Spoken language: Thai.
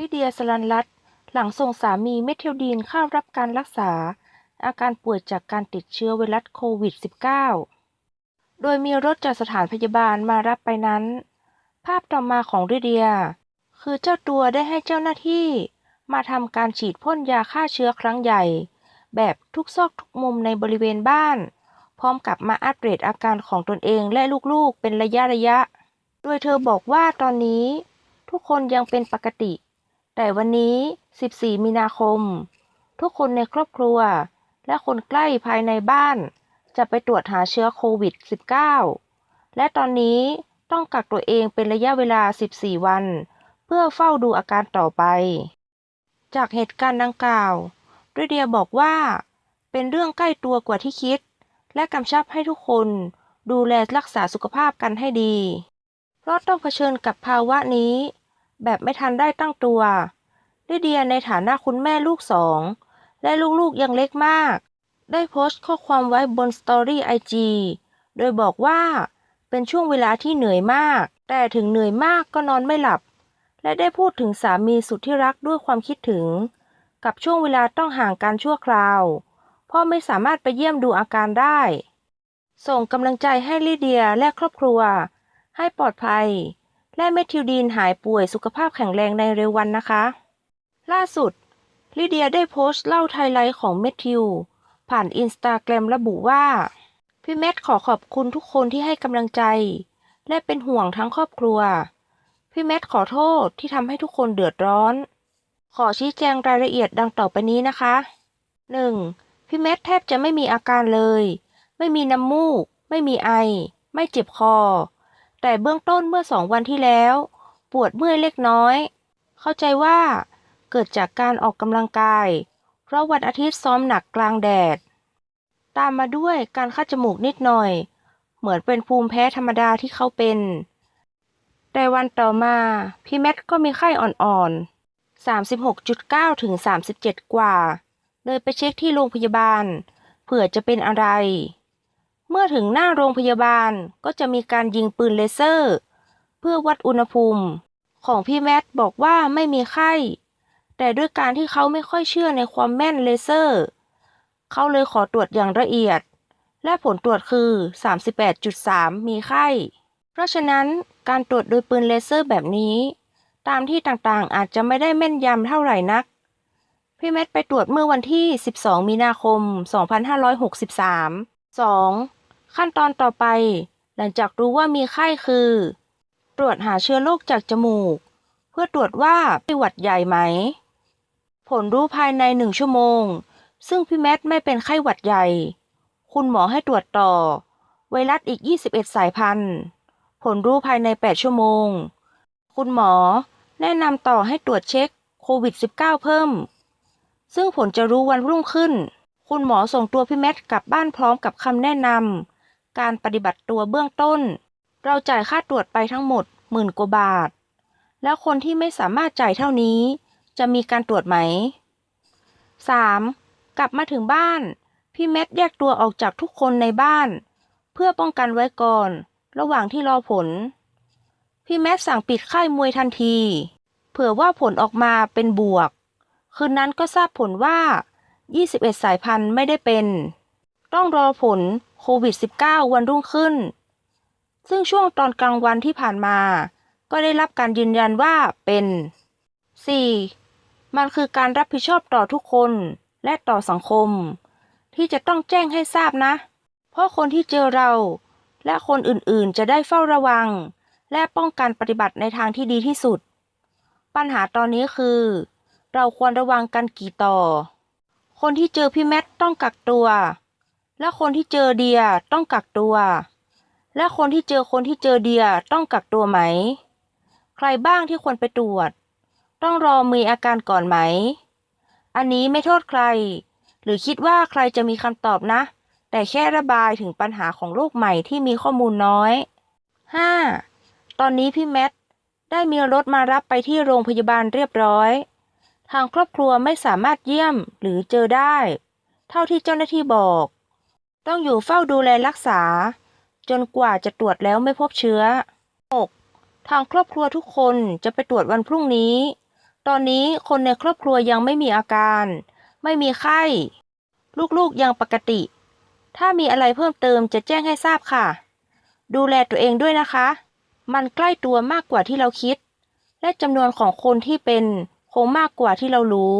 ลิเดียสลันรัตหลังส่งสามีเมทิลดีนเข้ารับการรักษา อาการป่วยจากการติดเชื้อไวรัสโควิด -19 โดยมีรถจากสถานพยาบาลมารับไปนั้น ภาพต่อมาของลิเดีย คือเจ้าตัวได้ให้เจ้าหน้าที่ มาทำการฉีดพ่นยาฆ่าเชื้อครั้งใหญ่ แบบทุกซอกทุกมุมในบริเวณบ้าน พร้อมกับมาอัปเดตอาการของตนเองและลูกๆเป็นระยะระยะ โดยเธอบอกว่าตอนนี้ ทุกคนยังเป็นปกติ แต่วันนี้ 14 มีนาคม ทุกคนในครอบครัว และคนใกล้ภายในบ้าน จะไปตรวจหาเชื้อโควิด -19 และตอนนี้ต้องกักตัวเองเป็นระยะเวลา 14 วัน เพื่อเฝ้าดูอาการต่อไป จากเหตุการณ์ดังกล่าวริเดียบอกว่า เป็นเรื่องใกล้ตัวกว่าที่คิด และกำชับให้ทุกคนดูแลรักษาสุขภาพกันให้ดี เพราะต้องเผชิญกับภาวะนี้ แบบไม่ทันได้ตั้งตัวลิเดียในฐานะคุณแม่ลูกสอง และลูกๆยังเล็กมาก ได้โพสต์ข้อความไว้บนสตอรี่ไอจีโดยบอกว่าเป็นช่วงเวลาที่เหนื่อยมาก แต่ถึงเหนื่อยมากก็นอนไม่หลับ และได้พูดถึงสามีสุดที่รักด้วยความคิดถึง กับช่วงเวลาต้องห่างกันชั่วคราวพราะไม่สามารถไปเยี่ยมดูอาการได้ ส่งกำลังใจให้ลิเดียและครอบครัว ให้ปลอดภัย และเมทิลดีนหายป่วยสุขภาพแข็งแรงในเร็ววันนะคะ ล่าสุด ลิเดียได้โพสต์เล่าไทไลท์ของเมทิลผ่านอินสตาแกรมระบุว่า พี่เมทขอขอบคุณทุกคนที่ให้กำลังใจ และเป็นห่วงทั้งครอบครัว พี่เมทขอโทษที่ทำให้ทุกคนเดือดร้อน ขอชี้แจงรายละเอียดดังต่อไปนี้นะคะ 1. พี่เมทแทบจะไม่มีอาการเลย ไม่มีน้ำมูก ไม่มีไอ ไม่เจ็บคอ แต่เบื้องต้นเมื่อสองวันที่แล้ว ปวดเมื่อยเล็กน้อย เข้าใจว่า เกิดจากการออกกำลังกาย เพราะวันอาทิตย์ซ้อมหนักกลางแดด ตามมาด้วยการคัดจมูกนิดหน่อย เหมือนเป็นภูมิแพ้ธรรมดาที่เขาเป็น แต่วันต่อมาพี่แมทก็มีไข้อ่อนๆ 36.9 ถึง 37 กว่า เลยไปเช็คที่โรงพยาบาล เผื่อจะเป็นอะไร เมื่อถึงหน้าโรงพยาบาลก็จะมีการยิงปืนเลเซอร์ เพื่อวัดอุณหภูมิ ของพี่แมทบอกว่าไม่มีไข้ แต่ด้วยการที่เขาไม่ค่อยเชื่อในความแม่นเลเซอร์ เขาเลยขอตรวจอย่างละเอียด และผลตรวจคือ 38.3 มีไข้ เพราะฉะนั้นการตรวจโดยปืนเลเซอร์แบบนี้ ตามที่ต่างๆอาจจะไม่ได้แม่นยำเท่าไหร่นัก พี่แมทไปตรวจเมื่อวันที่ 12 มีนาคม 2563 2. ขั้นตอนต่อไป หลังจากรู้ว่ามีไข้คือ ตรวจหาเชื้อโรคจากจมูก เพื่อตรวจว่าเป็นหวัดใหญ่ไหม ผลรู้ภายในหนึ่งชั่วโมง ซึ่งพี่แมทไม่เป็นไข้หวัดใหญ่ คุณหมอให้ตรวจต่อ ไวรัสอีก 21 สายพันธุ์ ผลรู้ภายใน 8 ชั่วโมง คุณหมอแนะนำต่อให้ตรวจเช็คโควิด -19 เพิ่ม ซึ่งผลจะรู้วันรุ่งขึ้น คุณหมอส่งตัวพี่แมทกลับบ้านพร้อมกับคำแนะนำ การปฏิบัติตัวเบื้องต้น เราจ่ายค่าตรวจไปทั้งหมดหมื่นกว่าบาท แล้วคนที่ไม่สามารถจ่ายเท่านี้ จะมีการตรวจไหม 3. กลับมาถึงบ้าน พี่แมทแยกตัวออกจากทุกคนในบ้าน เพื่อป้องกันไว้ก่อน ระหว่างที่รอผล พี่แมทสั่งปิดค่ายมวยทันที เผื่อว่าผลออกมาเป็นบวก คืนนั้นก็ทราบผลว่า 21 สายพันธุ์ไม่ได้เป็น ต้องรอผลโควิด -19 วันรุ่งขึ้น ซึ่งช่วงตอนกลางวันที่ผ่านมา ก็ได้รับการยืนยันว่าเป็น 4. มันคือการรับผิดชอบต่อทุกคนและต่อสังคม ที่จะต้องแจ้งให้ทราบนะ เพราะคนที่เจอเรา และคนอื่นๆ จะได้เฝ้าระวัง และป้องกันปฏิบัติในทางที่ดีที่สุด ปัญหาตอนนี้คือ เราควรระวังกันกี่ต่อ คนที่เจอพี่แมทต้องกักตัว และคนที่เจอเดียต้องกักตัว และคนที่เจอคนที่เจอเดียต้องกักตัวไหม ใครบ้างที่ควรไปตรวจ ต้องรอมีอาการก่อนไหม อันนี้ไม่โทษใคร หรือคิดว่าใครจะมีคำตอบนะ แต่แค่ระบายถึงปัญหาของโลกใหม่ที่มีข้อมูลน้อย 5. ตอนนี้พี่แมทได้มีรถมารับไปที่โรงพยาบาลเรียบร้อย ทางครอบครัวไม่สามารถเยี่ยมหรือเจอได้ เท่าที่เจ้าหน้าที่บอก ต้องอยู่เฝ้าดูแลรักษา จนกว่าจะตรวจแล้วไม่พบเชื้อ 6. ทางครอบครัวทุกคนจะไปตรวจวันพรุ่งนี้ ตอนนี้คนในครอบครัวยังไม่มีอาการ ไม่มีไข้ ลูกๆยังปกติ ถ้ามีอะไรเพิ่มเติมจะแจ้งให้ทราบค่ะ ดูแลตัวเองด้วยนะคะ มันใกล้ตัวมากกว่าที่เราคิด และจำนวนของคนที่เป็นคงมากกว่าที่เรารู้